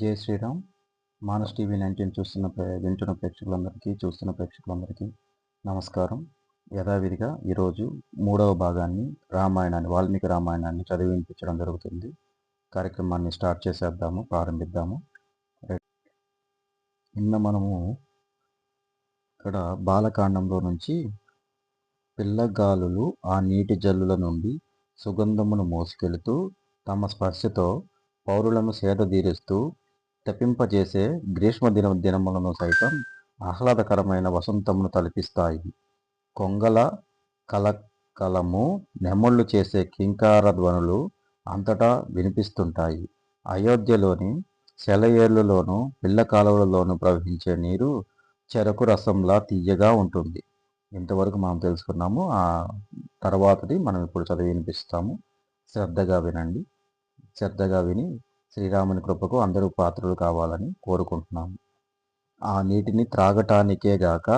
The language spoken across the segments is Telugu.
జై శ్రీరామ్. మానస్ టీవీ నైన్టీన్ చూస్తున్న వింటున్న ప్రేక్షకులందరికీ చూస్తున్న ప్రేక్షకులందరికీ నమస్కారం. యథావిధిగా ఈరోజు మూడవ భాగాన్ని రామాయణాన్ని వాల్మీకి రామాయణాన్ని చదివి వినిపించడం జరుగుతుంది. కార్యక్రమాన్ని స్టార్ట్ చేసేద్దాము ప్రారంభిద్దాము. నిన్న మనము ఇక్కడ బాలకాండంలో నుంచి పిల్లగాలులు ఆ నీటి జల్లుల నుండి సుగంధమును మోసుకెళుతూ తమ స్పర్శతో పౌరులను సేదతీరుస్తూ తపింపజేసే గ్రీష్మ దిన దినములను సైతం ఆహ్లాదకరమైన వసంతమును తలపిస్తాయి. కొంగల కలకలము నెమళ్ళు చేసే కింకార ధ్వనులు అంతటా వినిపిస్తుంటాయి. అయోధ్యలోని సెలయేర్లులోను పిల్ల కాలువలలోను ప్రవహించే నీరు చెరకు రసంలా తీయగా ఉంటుంది. ఇంతవరకు మనం తెలుసుకున్నాము. ఆ తర్వాతది మనం ఇప్పుడు చదివి వినిపిస్తాము. శ్రద్ధగా వినండి. శ్రద్ధగా విని శ్రీరాముని కృపకు అందరూ పాత్రలు కావాలని కోరుకుంటున్నాము. ఆ నీటిని త్రాగటానికే గాక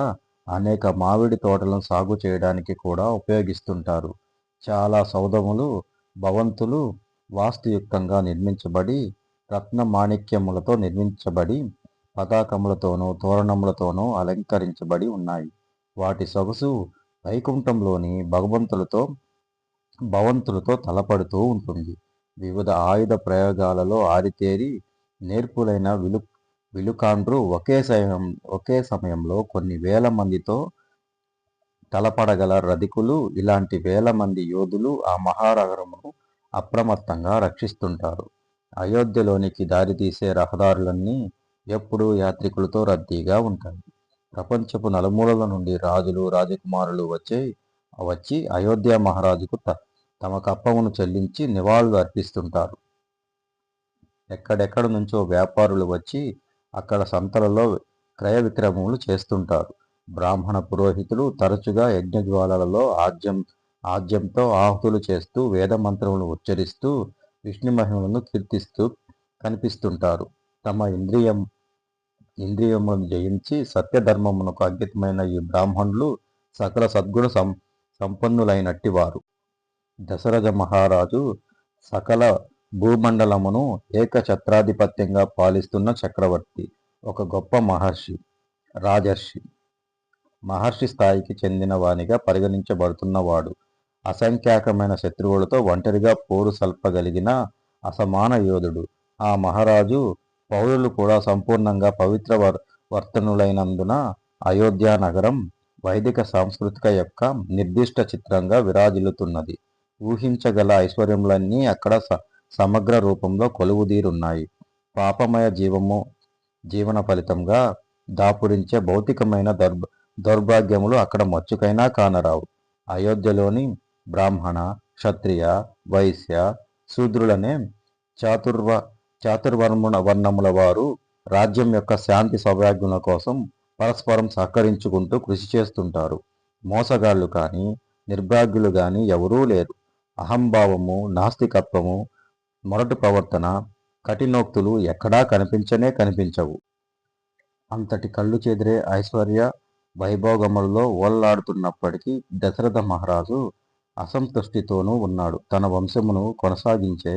అనేక మామిడి తోటలను సాగు చేయడానికి కూడా ఉపయోగిస్తుంటారు. చాలా సౌధములు భవంతులు వాస్తుయుక్తంగా నిర్మించబడి రత్న మాణిక్యములతో నిర్మించబడి పతాకములతోనూ తోరణములతోనూ అలంకరించబడి ఉన్నాయి. వాటి సొగసు వైకుంఠంలోని భగవంతులతో భవంతులతో తలపడుతూ ఉంటుంది. వివిధ ఆయుధ ప్రయోగాలలో ఆరితేరి నేర్పులైన విలు విలుకాండ్రు ఒకే సమయం ఒకే సమయంలో కొన్ని వేల మందితో తలపడగల రధికులు ఇలాంటి వేల మంది యోధులు ఆ మహానగరమును అప్రమత్తంగా రక్షిస్తుంటారు. అయోధ్యలోనికి దారితీసే రహదారులన్నీ ఎప్పుడూ యాత్రికులతో రద్దీగా ఉంటాయి. ప్రపంచపు నలుమూలల నుండి రాజులు రాజకుమారులు వచ్చే వచ్చి అయోధ్య మహారాజుకు త- తమ కప్పమును చెల్లించి నివాళులు అర్పిస్తుంటారు. ఎక్కడెక్కడ నుంచో వ్యాపారులు వచ్చి అక్కడ సంతలలో క్రయ విక్రయములు చేస్తుంటారు. బ్రాహ్మణ పురోహితులు తరచుగా యజ్ఞజ్వాలలలో ఆజ్యం ఆజ్యంతో ఆహుతులు చేస్తూ వేదమంత్రములను ఉచ్చరిస్తూ విష్ణు మహిమలను కీర్తిస్తూ కనిపిస్తుంటారు. తమ ఇంద్రియం ఇంద్రియములను జయించి సత్యధర్మమునకు అంకితమైన ఈ బ్రాహ్మణులు సకల సద్గుణ సం సంపన్నులైనట్టి వారు దశరథ మహారాజు సకల భూమండలమును ఏకఛత్రాధిపత్యంగా పాలిస్తున్న చక్రవర్తి ఒక గొప్ప మహర్షి రాజర్షి. మహర్షి స్థాయికి చెందిన వానిగా పరిగణించబడుతున్నవాడు. అసంఖ్యాకమైన శత్రువులతో ఒంటరిగా పోరు సల్పగలిగిన అసమాన యోధుడు. ఆ మహారాజు పౌరులు కూడా సంపూర్ణంగా పవిత్ర వర్ వర్తనులైనందున అయోధ్య నగరం వైదిక సాంస్కృతిక యొక్క నిర్దిష్ట చిత్రంగా విరాజిల్లుతున్నది. ఊహించగల ఐశ్వర్యములన్నీ అక్కడ స- సమగ్ర రూపంలో కొలువుదీరున్నాయి. పాపమయ జీవము జీవన ఫలితంగా దాపురించే భౌతికమైన దౌర్భ దౌర్భాగ్యములు అక్కడ మచ్చుకైనా కానరావు. అయోధ్యలోని బ్రాహ్మణ క్షత్రియ వైశ్య శూద్రులనే చాతుర్వ చాతుర్వర్మున వర్ణముల వారు రాజ్యం యొక్క శాంతి సౌభాగ్యుల కోసం పరస్పరం సహకరించుకుంటూ కృషి చేస్తుంటారు. మోసగాళ్ళు కానీ నిర్భాగ్యులు కానీ ఎవరూ లేరు. అహంభావము నాస్తికత్వము మొరటు ప్రవర్తన కఠినోక్తులు ఎక్కడా కనిపించనే కనిపించవు. అంతటి కళ్ళు చెదిరే ఐశ్వర్య వైభోగములలో ఓల్లాడుతున్నప్పటికీ దశరథ మహారాజు అసంతుష్టితోనూ ఉన్నాడు. తన వంశమును కొనసాగించే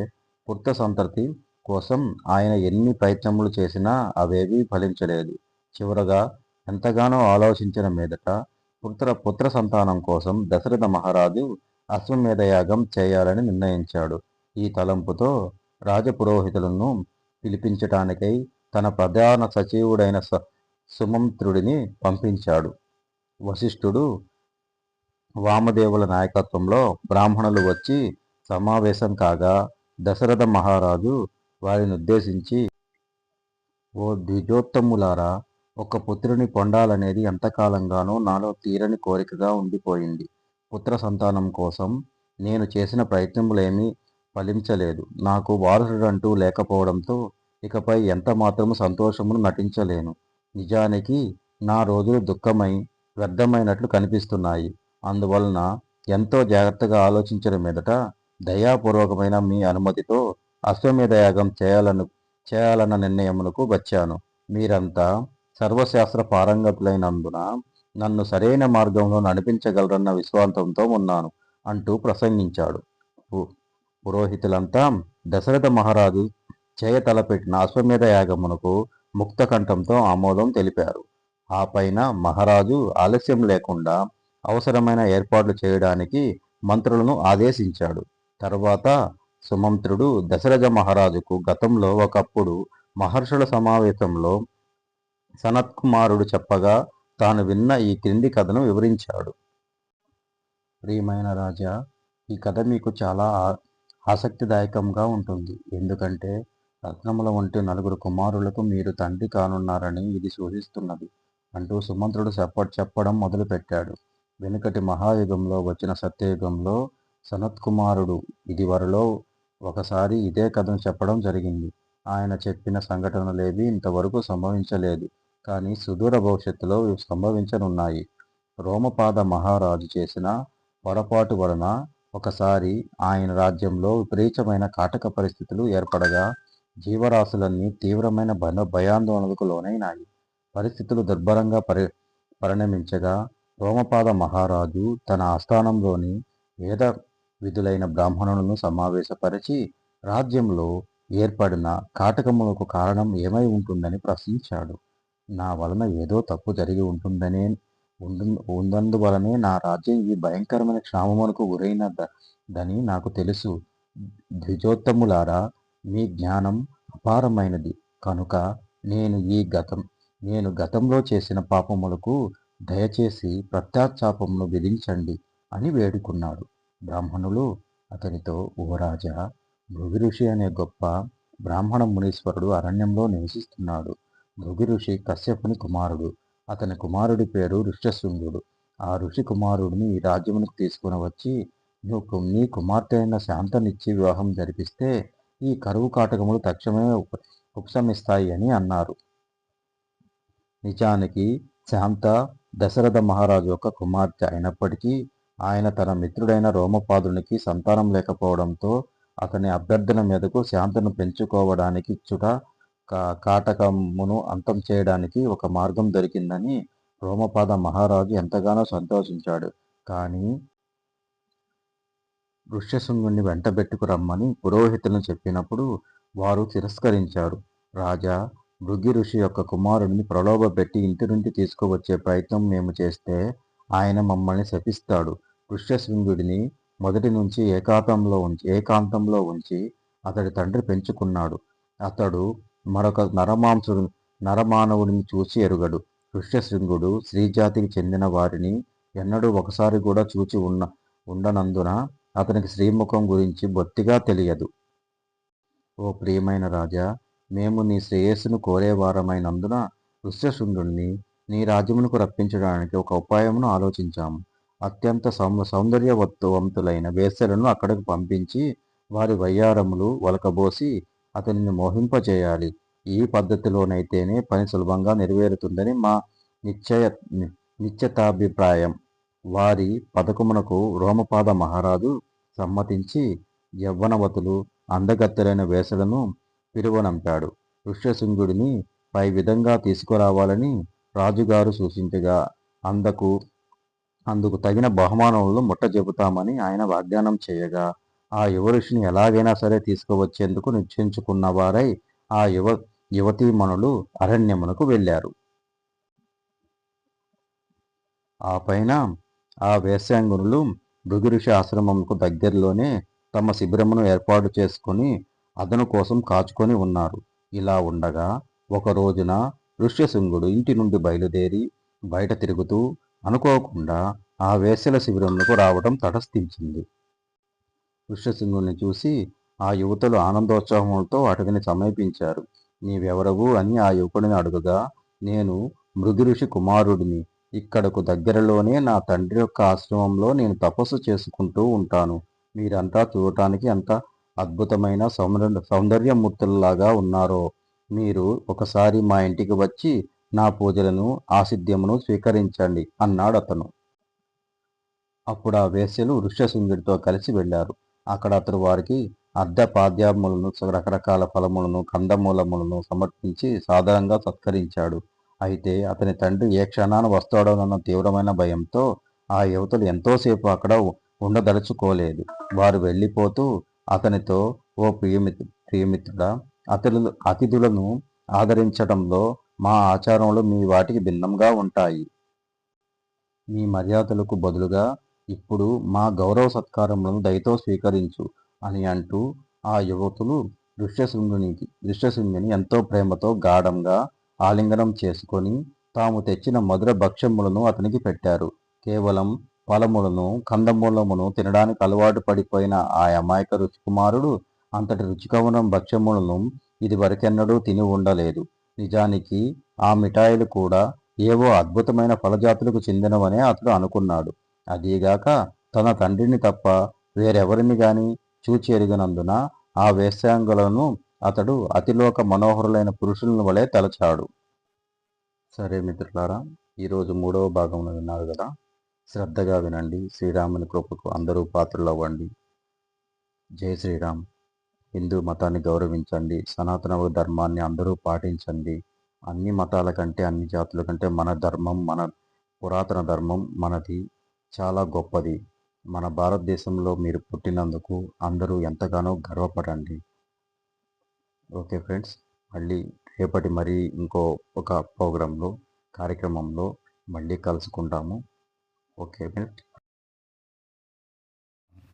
పుత్ర సంతతి కోసం ఆయన ఎన్ని ప్రయత్నములు చేసినా అవేవీ ఫలించలేదు. చివరగా ఎంతగానో ఆలోచించిన మీదట పుత్ర పుత్ర సంతానం కోసం దశరథ మహారాజు అశ్వమేధ యాగం చేయాలని నిర్ణయించాడు. ఈ తలంపుతో రాజపురోహితులను పిలిపించటానికై తన ప్రధాన సచివుడైన స- సుమంత్రుడిని పంపించాడు. వశిష్ఠుడు వామదేవుల నాయకత్వంలో బ్రాహ్మణులు వచ్చి సమావేశం కాగా దశరథ మహారాజు వారిని ఉద్దేశించి ఓ ద్విజోత్తములారా ఒక పుత్రుని పొందాలనేది ఎంతకాలంగానో నాలో తీరని కోరికగా ఉండిపోయింది. పుత్ర సంతానం కోసం నేను చేసిన ప్రయత్నములేమీ ఫలించలేదు. నాకు వారసుడంటూ లేకపోవడంతో ఇకపై ఎంత మాత్రము సంతోషమును నటించలేను. నిజానికి నా రోజులు దుఃఖమై వ్యర్థమైనట్లు కనిపిస్తున్నాయి. అందువలన ఎంతో జాగ్రత్తగా ఆలోచించిన మీదట దయాపూర్వకమైన మీ అనుమతితో అశ్వమేధ యాగం చేయాలను చేయాలన్న నిర్ణయమునకు వచ్చాను. మీరంతా సర్వశాస్త్ర పారంగతులైనందున నన్ను సరైన మార్గంలో నడిపించగలరన్న విశ్వాసంతో ఉన్నాను అంటూ ప్రసంగించాడు. పురోహితులంతా దశరథ మహారాజు చేయతలపెట్టిన అశ్వమేధ యాగమునకు ముక్తకంఠంతో ఆమోదం తెలిపారు. ఆ పైన మహారాజు ఆలస్యం లేకుండా అవసరమైన ఏర్పాట్లు చేయడానికి మంత్రులను ఆదేశించాడు. తర్వాత సుమంత్రుడు దశరథ మహారాజుకు గతంలో ఒకప్పుడు మహర్షుల సమావేశంలో సనత్కుమారుడు చెప్పగా తాను విన్న ఈ క్రింది కథను వివరించాడు. ప్రియమైన రాజా ఈ కథ మీకు చాలా ఆ- ఆసక్తిదాయకంగా ఉంటుంది. ఎందుకంటే రత్నముల వంటి నలుగురు కుమారులకు మీరు తండ్రి కానున్నారని ఇది సూచిస్తున్నది అంటూ సుమంత్రుడు చెప్ప చెప్పడం మొదలుపెట్టాడు. వెనుకటి మహాయుగంలో వచ్చిన సత్యయుగంలో సనత్కుమారుడు ఇదివరలో ఒకసారి ఇదే కథను చెప్పడం జరిగింది. ఆయన చెప్పిన సంఘటనలేవి ఇంతవరకు సంభవించలేదు. కానీ సుదూర భవిష్యత్తులో ఇవి సంభవించనున్నాయి. రోమపాద మహారాజు చేసిన పొరపాటు వలన ఒకసారి ఆయన రాజ్యంలో విపరీతమైన కాటక పరిస్థితులు ఏర్పడగా జీవరాశులన్నీ తీవ్రమైన భయ భయాందోళనలకు లోనైనాయి. పరిస్థితులు దుర్భరంగా పరి పరిణమించగా రోమపాద మహారాజు తన ఆస్థానంలోని వేద విధులైన బ్రాహ్మణులను సమావేశపరిచి రాజ్యంలో ఏర్పడిన కాటకములకు కారణం ఏమై ఉంటుందని ప్రశ్నించాడు. నా వలన ఏదో తప్పు జరిగి ఉంటుందనే ఉండు ఉన్నందువలనే నా రాజ్యం ఈ భయంకరమైన క్షామమునకు గురైన దని నాకు తెలుసు. ద్విజోత్తములారా మీ జ్ఞానం అపారమైనది. కనుక నేను ఈ గతం నేను గతంలో చేసిన పాపములకు దయచేసి ప్రత్యాచాపమును విధించండి అని వేడుకున్నాడు. బ్రాహ్మణులు అతనితో ఓ రాజా భృగు ఋషి అనే గొప్ప బ్రాహ్మణ మునీశ్వరుడు అరణ్యంలో నివసిస్తున్నాడు. భృగు ఋషి కశ్యపుని కుమారుడు. అతని కుమారుడి పేరు ఋష్యశృంగుడు. ఆ ఋషి కుమారుడిని ఈ రాజ్యమునికి తీసుకుని వచ్చి నువ్వు నీ కుమార్తె అయిన శాంతనిచ్చి వివాహం జరిపిస్తే ఈ కరువు కాటకములు తక్షణమే ఉప ఉపశమిస్తాయి అని అన్నారు. నిజానికి శాంత దశరథ మహారాజు యొక్క కుమార్తె అయినప్పటికీ ఆయన తన మిత్రుడైన రోమపాదునికి సంతానం లేకపోవడంతో అతని అభ్యర్థన మీదకు శాంతను పెంచుకోవడానికి ఇచ్చుట కాటకమును అంతం చేయడానికి ఒక మార్గం దొరికిందని రోమపాద మహారాజు ఎంతగానో సంతోషించాడు. కానీ ఋష్యశృంగుని వెంటబెట్టుకు రమ్మని పురోహితులను చెప్పినప్పుడు వారు తిరస్కరించారు. రాజా భృగి ఋషి యొక్క కుమారుడిని ప్రలోభపెట్టి ఇంటి నుండి తీసుకువచ్చే ప్రయత్నం మేము చేస్తే ఆయన మమ్మల్ని శపిస్తాడు. ఋష్యశృంగుడిని మొదటి నుంచి ఏకాంతంలో ఉంచి ఏకాంతంలో ఉంచి అతడి తండ్రి పెంచుకున్నాడు. అతడు మరొక నరమాంసుడు నరమానవుడిని చూసి ఎరుగడు. ఋష్యశృంగుడు స్త్రీజాతికి చెందిన వారిని ఎన్నడూ ఒకసారి కూడా చూచి ఉన్న ఉండనందున అతనికి శ్రీముఖం గురించి బొత్తిగా తెలియదు. ఓ ప్రియమైన రాజా మేము నీ శ్రేయస్సును కోరేవారమైనందున ఋష్యశృంగుణ్ణి నీ రాజ్యమునకు రప్పించడానికి ఒక ఉపాయమును ఆలోచించాము అత్యంత సౌ సౌందర్యవంతులైన వేసలను అక్కడికి పంపించి వారి వయ్యారములు వలకబోసి అతనిని మోహింపజేయాలి. ఈ పద్ధతిలోనైతేనే పని సులభంగా నెరవేరుతుందని మా నిశ్చయ ని- నిశ్చితాభిప్రాయం వారి పథకమునకు రోమపాద మహారాజు సమ్మతించి యవ్వనవతులు అందగత్తెలైన వేసలను పిలువనంపాడు. ఋష్యశృంగుడిని పై విధంగా తీసుకురావాలని రాజుగారు సూచించగా అందకు అందుకు తగిన బహుమానములను ముట్ట చెబుతామని ఆయన వాగ్దానం చేయగా ఆ యువ ఋషిని ఎలాగైనా సరే తీసుకువచ్చేందుకు నిశ్చయించుకున్న వారై ఆ యువ యువతీమణులు అరణ్యమునకు వెళ్ళారు. ఆ పైన ఆ వేశ్యాంగునులు భృగు ఆశ్రమంకు దగ్గరలోనే తమ శిబిరమును ఏర్పాటు చేసుకుని అదను కోసం కాచుకొని ఉన్నారు. ఇలా ఉండగా ఒక రోజున ఋష్యశృంగుడు ఇంటి నుండి బయలుదేరి బయట తిరుగుతూ అనుకోకుండా ఆ వేశ్యల శిబిరమునకు రావడం తటస్థించింది. కృష్ణసింగుల్ని చూసి ఆ యువతలు ఆనందోత్సాహములతో అతడిని సమీపించారు. నీవెవరవు? అని ఆ యువకుడిని అడుగగా నేను మృగి ఋషి కుమారుడిని. ఇక్కడకు దగ్గరలోనే నా తండ్రి యొక్క ఆశ్రమంలో నేను తపస్సు చేసుకుంటూ ఉంటాను. మీరంతా చూడటానికి ఎంత అద్భుతమైన సౌంద సౌందర్యమూర్తులలాగా ఉన్నారో. మీరు ఒకసారి మా ఇంటికి వచ్చి నా పూజలను ఆసిద్యమును స్వీకరించండి అన్నాడు అతను అప్పుడు ఆ వేశ్యలు ఋష్యశృంగుడితో కలిసి వెళ్ళారు. అక్కడ అతడు వారికి అర్ధపాద్యములను రకరకాల ఫలములను కందమూలములను సమర్పించి సాధారణంగా సత్కరించాడు. అయితే అతని తండ్రి ఏ క్షణాన వస్తాడోనన్న తీవ్రమైన భయంతో ఆ యువతులు ఎంతోసేపు అక్కడ ఉండదలుచుకోలేదు. వారు వెళ్ళిపోతూ అతనితో ఓ ప్రియమిత్ ప్రియమిత్రుడా అతిథులు అతిథులను ఆదరించడంలో మా ఆచారంలో మీ వాటికి భిన్నంగా ఉంటాయి. మీ మర్యాదలకు బదులుగా ఇప్పుడు మా గౌరవ సత్కారములను దయతో స్వీకరించు అని అంటూ ఆ యువతులు దృశ్యశృంగునికి ఋష్యశృంగుని ఎంతో ప్రేమతో గాఢంగా ఆలింగనం చేసుకొని తాము తెచ్చిన మధుర భక్ష్యములను అతనికి పెట్టారు. కేవలం ఫలములను కందమూలమును తినడానికి అలవాటు పడిపోయిన ఆ అమాయక రుచికుమారుడు అంతటి రుచికవనం భక్ష్యములను ఇదివరకెన్నడూ తిని ఉండలేదు. నిజానికి ఆ మిఠాయిలు కూడా ఏవో అద్భుతమైన ఫలజాతులకు చెందినవనే అతడు అనుకున్నాడు. అదీగాక తన తండ్రిని తప్ప వేరెవరిని గాని చూచి ఎరిగినందున ఆ వేశ్యాంగులను అతడు అతిలోక మనోహరులైన పురుషులను వలె తలచాడు. సరే మిత్రులారా ఈరోజు మూడవ భాగంలో విన్నారు కదా? శ్రద్ధగా వినండి. శ్రీరాముని కృపకు అందరూ పాత్రలు అవ్వండి జై శ్రీరామ్. హిందూ మతాన్ని గౌరవించండి. సనాతన ధర్మాన్ని అందరూ పాటించండి. అన్ని మతాల కంటే అన్ని జాతుల కంటే మన ధర్మం మన పురాతన ధర్మం మనది. చాలా గొప్పది. మన భారతదేశంలో మీరు పుట్టినందుకు అందరూ ఎంతగానో గర్వపడండి. ఓకే ఫ్రెండ్స్ మళ్ళీ రేపటి మరీ ఇంకో ఒక ప్రోగ్రాంలో కార్యక్రమంలో మళ్ళీ కలుసుకుంటాము. Okay friends.